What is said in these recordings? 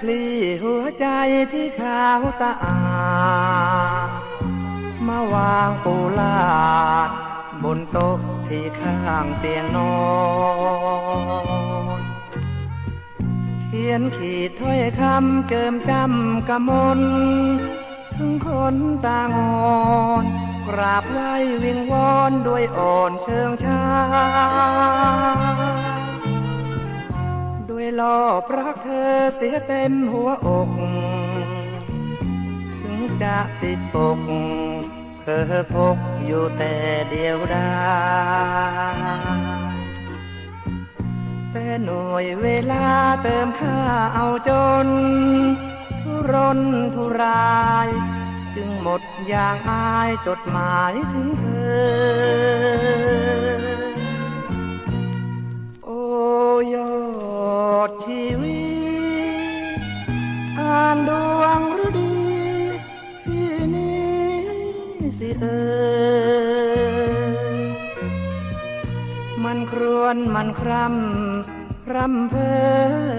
คลี่หัวใจที่ขาวสะอาดมาวางปูลาด บนโต๊ะที่ข้างเตียงนอนเขียนขีดถ้อยคำเจิมจำกะมนถึงคนตางอนกราบไหว้วิงวอนด้วยอ่อนเชิงชาด้วย ล่อบรักเธอเสียเต็มหัวอก ถึงจะติดปกเธอพกอยู่แต่เดียวดายแต่หน่วยเวลาเติมค่าเอาจน ทุรนทุราย จึงหมดอย่างอายจดหมายถึงเธอ สิเอ่ยมันครวนมันคร่ำพร่ำเพอ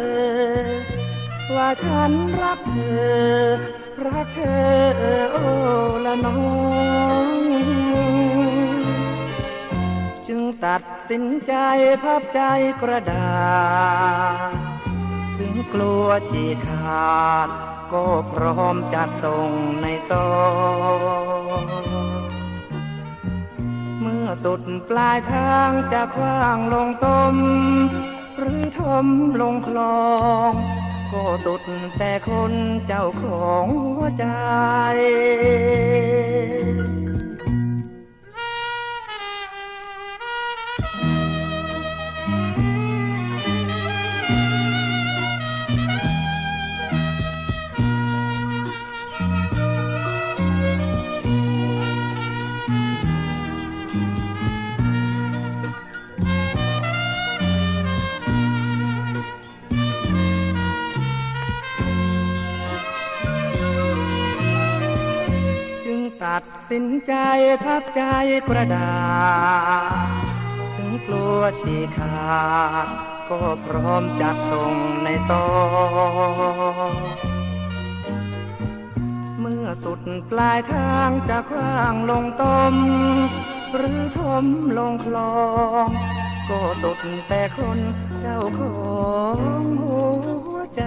ว่าฉันรักเธอ รักเธอโอ้ละน้อง จึงตัดสินใจพับใจกระดาษถึงกลัวฉีกขาดก็พร้อมจัดส่งในซอง สุดปลายทางจะคว้างลงต้มหรือทมลงคลอง ก็สุดแต่คนเจ้าของหัวใจ ตัดสินใจพับใจกระดาษถึงกลัวฉีกขาด ก็พร้อมจัดส่งในซองเมื่อสุดปลายทางจะคว้างลงต้ม หรือทมลงคลอง ก็สุดแต่คนเจ้าของหัวใจ